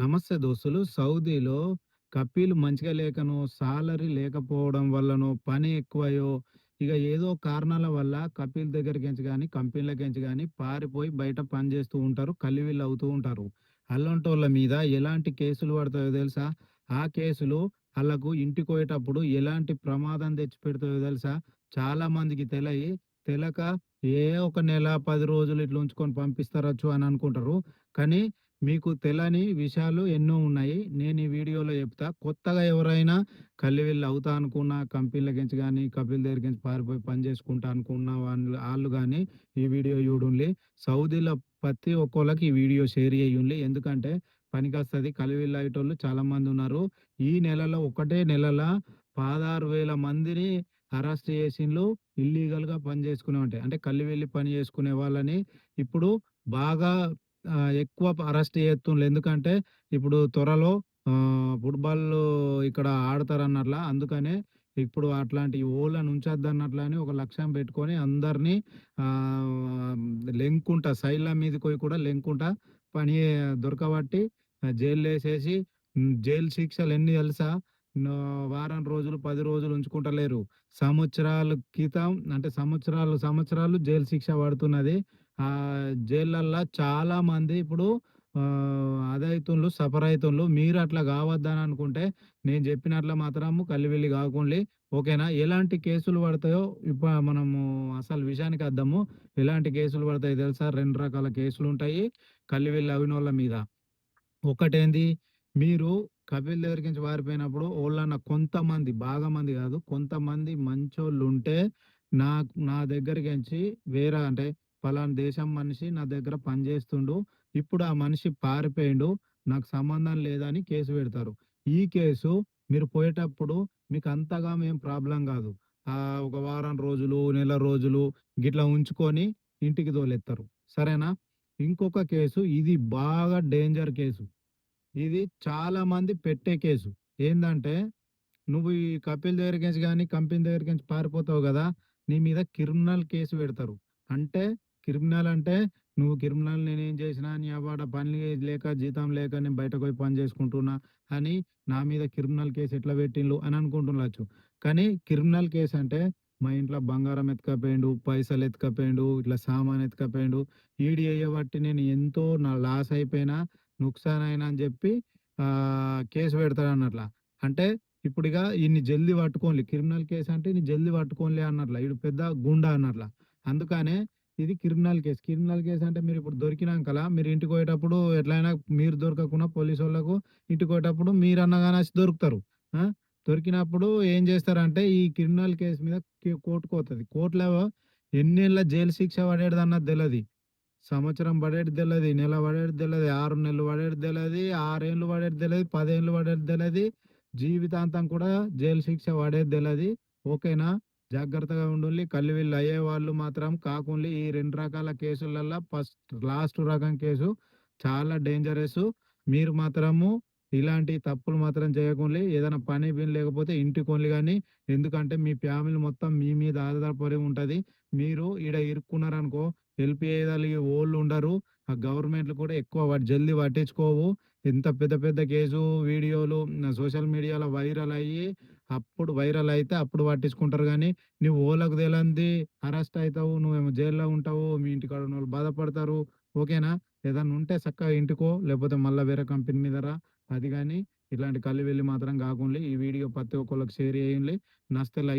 నమస్తే దోస్తులు. సౌదీలో కపీలు మంచిగా లేకనో, సాలరీ లేకపోవడం వల్లనో, పని ఎక్కువయో, ఇక ఏదో కారణాల వల్ల కపీల్ దగ్గరికించి కానీ కంపెనీలకించి కానీ పారిపోయి బయట పని చేస్తూ ఉంటారు. కల్లివిల్లు అవుతూ ఉంటారు. అల్లంటోళ్ళ మీద ఎలాంటి కేసులు పడతాయో తెలుసా? ఆ కేసులు వాళ్ళకు ఇంటికి పోయేటప్పుడు ఎలాంటి ప్రమాదం తెచ్చిపెడతాయో తెలుసా? చాలా మందికి తెలయి తెలక ఏ ఒక నెల, పది రోజులు ఇట్లా ఉంచుకొని పంపిస్తారచ్చు అని అనుకుంటారు. కానీ మీకు తెలని విషయాలు ఎన్నో ఉన్నాయి. నేను ఈ వీడియోలో చెప్తా. కొత్తగా ఎవరైనా కల్లివిల్లు అవుతా అనుకున్న కంపెనీలకెంచి కానీ కపిల్ గురించి పారిపోయి పని చేసుకుంటా అనుకున్న వాళ్ళు వాళ్ళు కానీ ఈ వీడియో చూడండి సౌదీలో ప్రతి ఒక్కళ్ళకి ఈ వీడియో షేర్ చేయండి ఎందుకంటే పనికి వస్తుంది కలివిల్ అయ్యేటోళ్ళు చాలా మందున్నారు. ఈ నెలలో ఒకటే నెలల 16,000 మందిని అరెస్ట్ చేసిండ్లు. ఇల్లీగల్‌గా పని చేసుకునే ఉంటాయి అంటే కల్లివెళ్ళి పని చేసుకునే వాళ్ళని ఇప్పుడు బాగా ఎక్కువ అరెస్ట్ చేస్తుండ్రు ఎందుకంటే ఇప్పుడు త్వరలో ఫుట్బాల్ ఇక్కడ ఇక్కడ ఆడతారన్నట్ల. అందుకనే ఇప్పుడు అట్లాంటి ఓళ్ళని ఉంచొద్దన్నట్లని ఒక లక్ష్యం పెట్టుకొని అందరినీ లెంకుంటా సైడ్‌ల మీదకి పోయి కూడా లెంకుంటా పని దొరకబట్టి జైలు జైల్‌లో జైలు శిక్షలు ఎన్ని తెలుసా? వారం రోజులు, పది రోజులు ఉంచుకుంటలేరు. సంవత్సరాల క్రితం అంటే సంవత్సరాలు, సంవత్సరాలు జైలు శిక్ష పడుతున్నది. ఆ జైళ్ళల్లో చాలా మంది ఇప్పుడు ఆహ్, అదైతుండ్లు, సఫర్ అయితుండ్లు. మీరు అట్లా కావద్దని అనుకుంటే నేను చెప్పినట్ల మాత్రము కల్లివెల్లి కాకుండా ఓకేనా? ఎలాంటి కేసులు పడతాయో ఇప్పుడు మనము అసలు విషయానికి అద్దాము ఎలాంటి కేసులు పడతాయి తెలుసా? రెండు రకాల కేసులు ఉంటాయి కల్లివెల్లి అవినోళ్ళ మీద. ఒకటేంది మీరు కపిల్ దగ్గరికెంచి పారిపోయినప్పుడు ఓళ్ళన్న కొంతమంది, బాగా మంది కాదు. కొంతమంది మంచోళ్ళుంటే నాకు నా దగ్గరికెంచి వేరే అంటే పలానా దేశం మనిషి నా దగ్గర పని చేస్తుండు. ఇప్పుడు ఆ మనిషి పారిపోయిండు. నాకు సంబంధం లేదని కేసు పెడతారు. ఈ కేసు మీరు పోయేటప్పుడు మీకు అంతగా మేం ప్రాబ్లం కాదు. ఆ ఒక వారం రోజులు, నెల రోజులు గిట్లా ఉంచుకొని ఇంటికి తోలెత్తారు సరేనా? ఇంకొక కేసు ఇది బాగా డేంజర్ కేసు. ఇది చాలా మంది పెట్టే కేసు. ఏంటంటే నువ్వు ఈ కపిల్ దగ్గరికి కానీ కంపెనీ దగ్గరికి పారిపోతావు కదా నీ మీద క్రిమినల్ కేసు పెడతారు. అంటే క్రిమినల్ అంటే నువ్వు క్రిమినల్ నేనేం చేసినా నీ అవాడ పని లేక, జీతం లేక నేను బయటకు పోయి పని చేసుకుంటున్నా అని నా మీద క్రిమినల్ కేసు ఎట్లా పెట్టిండ్లు అని అనుకుంటుండొచ్చు. కానీ క్రిమినల్ కేస్ అంటే మా ఇంట్లో బంగారం ఎత్తుకపోయిండు, పైసలు ఎత్తుకపోయిండు, ఇట్లా సామాన్ ఎత్తుకపోయిండు. ఈడీ ఎయ్యబట్టి నేను ఎంతో నా లాస్ అయిపోయినా, నుక్సాన్ అయినా అని చెప్పి కేసు పెడతాడు అన్నట్ల అంటే ఇప్పుడుగా ఈ జల్దీ పట్టుకోన్లి. క్రిమినల్ కేస్ అంటే ఇన్ని జల్దీ పట్టుకోలే అన్నట్ల. ఇడు పెద్ద గుండా అన్నట్ల. అందుకనే ఇది క్రిమినల్ కేస్. క్రిమినల్ కేస్ అంటే మీరు ఇప్పుడు దొరికినంకల మీరు ఇంటికి పోయేటప్పుడు ఎట్లైనా మీరు దొరకకుండా పోలీసు వాళ్ళకు ఇంటికి పోయేటప్పుడు మీరు అన్నగానే వచ్చి దొరుకుతారు. దొరికినప్పుడు ఏం చేస్తారంటే ఈ క్రిమినల్ కేస్ మీద కోర్టుకు పోతది. కోర్టులో ఎన్నేళ్ళ జైలు శిక్ష పడేది అన్నది తెలది. సంవత్సరం పడేది తెలది. నెల పడేది తెలది. ఆరు నెలలు పడేది తెలది. 6 ఏండ్లు పడేటిది తెలది. 10 ఏండ్లు పడేటిది తెలది. జీవితాంతం కూడా జైలు శిక్ష పడేది తెలది. ఓకేనా? జాగ్రత్తగా ఉండండి కళ్ళు వీళ్ళు అయ్యే వాళ్ళు మాత్రం కాకుండా ఈ రెండు రకాల కేసులల్లో ఫస్ట్ లాస్ట్ రకం కేసు చాలా డేంజరస్ మీరు మాత్రము ఇలాంటి తప్పులు మాత్రం చేయకుండా ఏదైనా పని బిని లేకపోతే ఇంటికోన్లి కానీ ఎందుకంటే మీ ఫ్యామిలీ మొత్తం మీ మీద ఆధారపడి ఉంటుంది మీరు ఈడ ఇరుక్కున్నారనుకో హెల్ప్ చేయగలిగే వోళ్ళుండరు. ఆ గవర్నమెంట్‌లు కూడా ఎక్కువ వాటి జల్దీ పట్టించుకోవు. ఇంత పెద్ద పెద్ద కేసు వీడియోలు సోషల్ మీడియాలో వైరల్ అయ్యి అప్పుడు వైరల్ అయితే అప్పుడు పట్టించుకుంటారు కానీ నువ్వు ఓలకు తెలంది అరెస్ట్ అవుతావు నువ్వేమో జైల్‌లో ఉంటావు. మీ ఇంటికాడ ఉన్నోళ్ళు బాధపడతారు. ఓకేనా? ఏదన్నా ఉంటే చక్కగా ఇంటికో లేకపోతే మళ్ళీ వేరే కంపెనీ మీదరా అది అది ఇలాంటి ఇట్లాంటి వెళ్ళి మాత్రం కాకుండా ఈ వీడియో ప్రతి ఒక్కళ్ళకి షేర్ చేయండి నస్తే లైక్